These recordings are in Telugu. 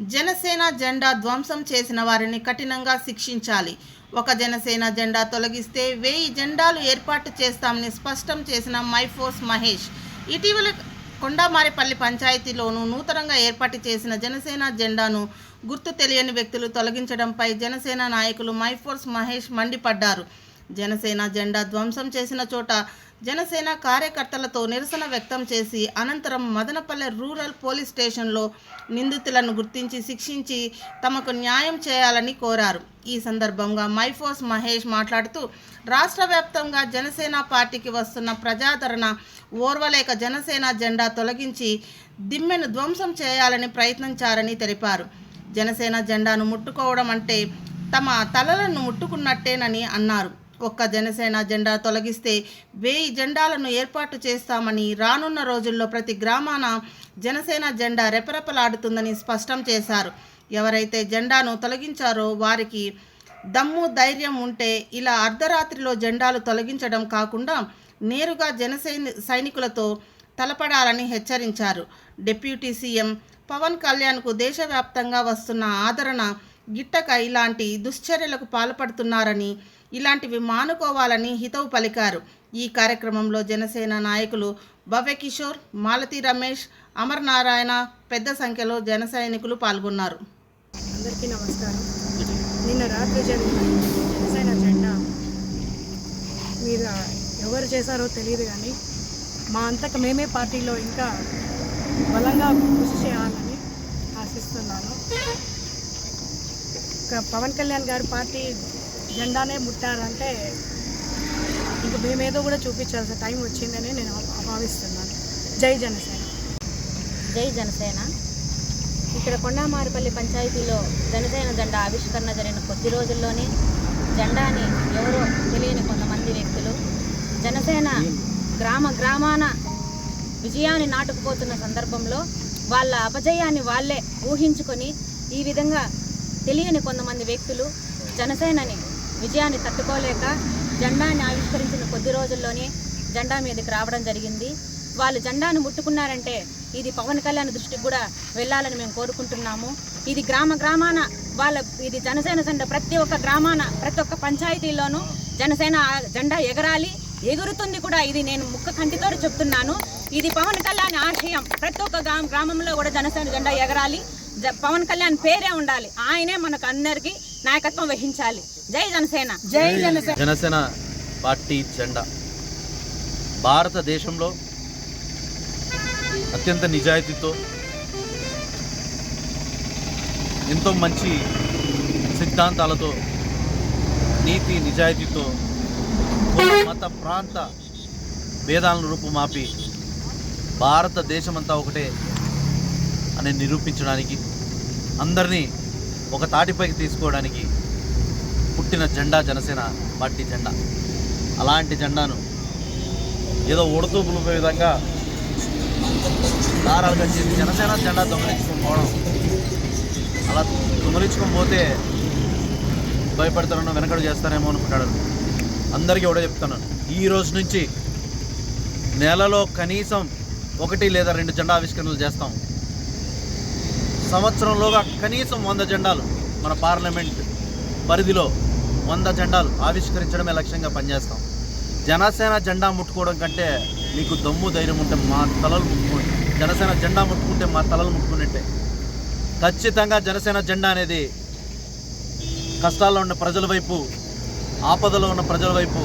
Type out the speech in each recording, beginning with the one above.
జనసేన జెండా ధ్వంసం చేసిన వారిని కఠినంగా శిక్షించాలి. ఒక జనసేన జెండా తొలగిస్తే వెయ్యి జెండాలు ఏర్పాటు చేస్తామని స్పష్టం చేసిన మైఫోర్స్ మహేష్. ఇటీవల కొండామారిపల్లి పంచాయతీలోనూ నూతనంగా ఏర్పాటు చేసిన జనసేన జెండాను గుర్తు తెలియని వ్యక్తులు తొలగించడంపై జనసేన నాయకులు మైఫోర్స్ మహేష్ మండిపడ్డారు. జనసేన జెండా ధ్వంసం చేసిన చోట జనసేన కార్యకర్తలతో నిరసన వ్యక్తం చేసి అనంతరం మదనపల్లె రూరల్ పోలీస్ స్టేషన్లో నిందితులను గుర్తించి శిక్షించి తమకు న్యాయం చేయాలని కోరారు. ఈ సందర్భంగా మైఫోస్ మహేష్ మాట్లాడుతూ రాష్ట్ర వ్యాప్తంగా జనసేన పార్టీకి వస్తున్న ప్రజాదరణ ఓర్వలేక జనసేన జెండా తొలగించి దిమ్మెను ధ్వంసం చేయాలని ప్రయత్నించారని తెలిపారు. జనసేన జెండాను ముట్టుకోవడం అంటే తమ తలలను ముట్టుకున్నట్టేనని అన్నారు. ఒక్క జనసేన జెండా తొలగిస్తే వెయ్యి జెండాలను ఏర్పాటు చేస్తామని రానున్న రోజుల్లో ప్రతి గ్రామాన జనసేన జెండా రెపరెపలాడుతుందని స్పష్టం చేశారు. ఎవరైతే జెండాను తొలగించారో వారికి దమ్ము ధైర్యం ఉంటే ఇలా అర్ధరాత్రిలో జెండాలు తొలగించడం కాకుండా నేరుగా జనసైని సైనికులతో తలపడాలని హెచ్చరించారు. డిప్యూటీ సీఎం పవన్ కళ్యాణ్కు దేశవ్యాప్తంగా వస్తున్న ఆదరణ గిట్టక ఇలాంటి దుశ్చర్యలకు పాల్పడుతున్నారని ఇలాంటివి మానుకోవాలని హితవు పలికారు. ఈ కార్యక్రమంలో జనసేన నాయకులు భవ్య కిషోర్ మాలతి రమేష్ అమర్ నారాయణ పెద్ద సంఖ్యలో జన సైనికులు పాల్గొన్నారు. అందరికీ నమస్కారం. నిన్న రాత్రి జరిగిన జనసేన జెండా మీద ఎవరు చేశారో తెలియదు కానీ మా అంతకు మేమే పార్టీలో ఇంకా బలంగా కృషి చేయాలని ఆశిస్తున్నాను. పవన్ కళ్యాణ్ గారి పార్టీ జెండానే ముట్టారంటే ఇంక మేమేదో కూడా చూపించాల్సిన టైం వచ్చిందని నేను భావిస్తున్నాను జై జనసేన. జై జనసేన. ఇక్కడ కొండామారిపల్లి పంచాయతీలో జనసేన జెండా ఆవిష్కరణ జరిగిన కొద్ది రోజుల్లోనే జెండాని ఎవరో తెలియని కొంతమంది వ్యక్తులు జనసేన గ్రామ గ్రామాన విజయాన్ని నాటుకుపోతున్న సందర్భంలో వాళ్ళ అపజయాన్ని వాళ్ళే ఊహించుకొని ఈ విధంగా తెలియని కొంతమంది వ్యక్తులు జనసేనని విజయాన్ని తట్టుకోలేక జెండాని ఆవిష్కరించిన కొద్ది రోజుల్లోనే జెండా మీదకి రావడం జరిగింది. వాళ్ళు జెండాను ముట్టుకున్నారంటే ఇది పవన్ కళ్యాణ్ దృష్టికి కూడా వెళ్ళాలని మేము కోరుకుంటున్నాము. ఇది గ్రామ గ్రామాన వాళ్ళ ఇది జనసేన జెండా ప్రతి ఒక్క గ్రామాన ప్రతి ఒక్క పంచాయతీలోనూ జనసేన జెండా ఎగరాలి ఎగురుతుంది కూడా ఇది నేను ముక్క కంటితో చెప్తున్నాను. ఇది పవన్ కళ్యాణ్ ఆశయం. ప్రతి ఒక్క గ్రామ గ్రామంలో కూడా జనసేన జెండా ఎగరాలి. పవన్ కళ్యాణ్ పేరే ఉండాలి. ఆయనే మనకు అందరికీ నాయకత్వం వహించాలి. జై జనసేన. జై జనసేన. జనసేన పార్టీ జెండా. భారతదేశంలో అత్యంత నిజాయితీతో ఎంతో మంచి సిద్ధాంతాలతో నీతి నిజాయితీతో మత ప్రాంత భేదాలను రూపుమాపి భారతదేశమంతా ఒకటే అని నిరూపించడానికి అందరినీ ఒక తాటిపైకి తీసుకోవడానికి పుట్టిన జెండా జనసేన పార్టీ జెండా. అలాంటి జెండాను ఏదో ఉడతూపులు విధంగా దారాలుగా చేసి జనసేన జెండా దొంగలించుకొని పోవడం. అలా దొంగలించుకొని పోతే భయపడతానో వెనకడు చేస్తారేమో అనుకుంటాడు. అందరికీ కూడా చెప్తున్నాను. ఈ రోజు నుంచి నెలలో కనీసం ఒకటి లేదా రెండు జెండా ఆవిష్కరణలు చేస్తాం. సంవత్సరంలోగా కనీసం వంద జెండాలు మన పార్లమెంట్ పరిధిలో వంద జెండాలు ఆవిష్కరించడమే లక్ష్యంగా పనిచేస్తాం. జనసేన జెండా ముట్టుకోవడం కంటే మీకు దమ్ము ధైర్యం ఉంటే మా తలలు ముట్టుకోండి. జనసేన జెండా ముట్టుకుంటే మా తలలు ముట్టుకున్నట్టే ఖచ్చితంగా జనసేన జెండా అనేది కష్టాల్లో ఉన్న ప్రజల వైపు ఆపదలో ఉన్న ప్రజల వైపు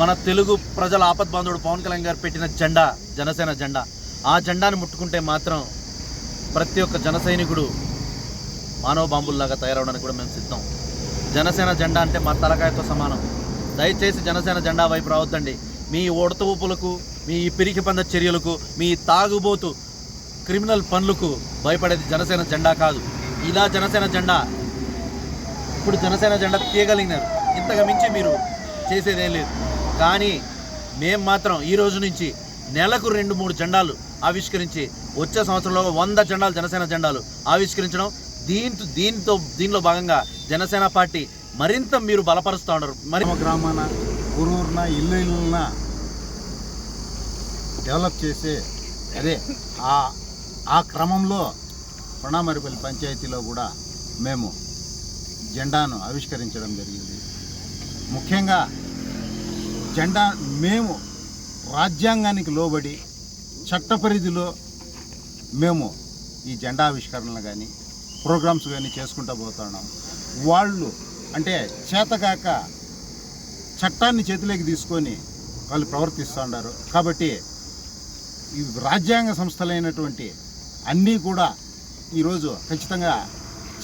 మన తెలుగు ప్రజల ఆపద్ బాంధవుడు పవన్ కళ్యాణ్ గారు పెట్టిన జెండా జనసేన జెండా. ఆ జెండాను ముట్టుకుంటే మాత్రం ప్రతి ఒక్క జన సైనికుడు మానవ బాంబుల్లాగా తయారవడానికి కూడా మేము సిద్ధం. జనసేన జెండా అంటే మా తలకాయతో సమానం. దయచేసి జనసేన జెండా వైపు రావద్దండి. మీ ఉడత ఊపులకు మీ పిరికి పంద చర్యలకు మీ తాగుబోతు క్రిమినల్ పనులకు భయపడేది జనసేన జెండా కాదు. ఇలా జనసేన జెండా ఇప్పుడు జనసేన జెండా తీయగలిగినారు. ఇంతకు మించి మీరు చేసేదేం లేదు. కానీ మేం మాత్రం ఈ రోజు నుంచి నెలకు రెండు మూడు జెండాలు ఆవిష్కరించి వచ్చే సంవత్సరంలో వంద జెండాలు జనసేన జెండాలు ఆవిష్కరించడం దీంతో దీంతో దీనిలో భాగంగా జనసేన పార్టీ మరింత మీరు బలపరుస్తూ ఉన్నారు. మరి గ్రామాన ఊరూరున ఇల్లు ఇల్లున డెవలప్ చేసే అదే ఆ ఆ క్రమంలో ప్రణామరిపల్లి పంచాయతీలో కూడా మేము జెండాను ఆవిష్కరించడం జరిగింది. ముఖ్యంగా జెండా మేము రాజ్యాంగానికి లోబడి చట్ట పరిధిలో మేము ఈ జెండా ఆవిష్కరణలు కానీ ప్రోగ్రామ్స్ కానీ చేసుకుంటూ పోతున్నాం వాళ్ళు అంటే చేతగాక చట్టాన్ని చేతిలోకి తీసుకొని వాళ్ళు ప్రవర్తిస్తున్నారు కాబట్టి ఈ రాజ్యాంగ సంస్థలైనటువంటి అన్నీ కూడా ఈరోజు ఖచ్చితంగా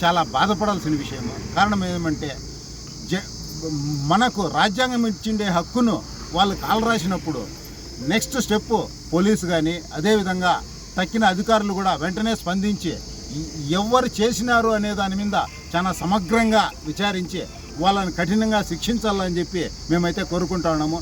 చాలా బాధపడాల్సిన విషయము. కారణం ఏమంటే జ మనకు రాజ్యాంగం ఇచ్చిండే హక్కును వాళ్ళు కాలు రాసినప్పుడు నెక్స్ట్ స్టెప్ పోలీసు కానీ అదేవిధంగా తక్కిన అధికారులు కూడా వెంటనే స్పందించి ఎవరు చేసినారు అనే దాని మీద చాలా సమగ్రంగా విచారించి వాళ్ళని కఠినంగా శిక్షించాలని చెప్పి మేమైతే కోరుకుంటా ఉన్నాము.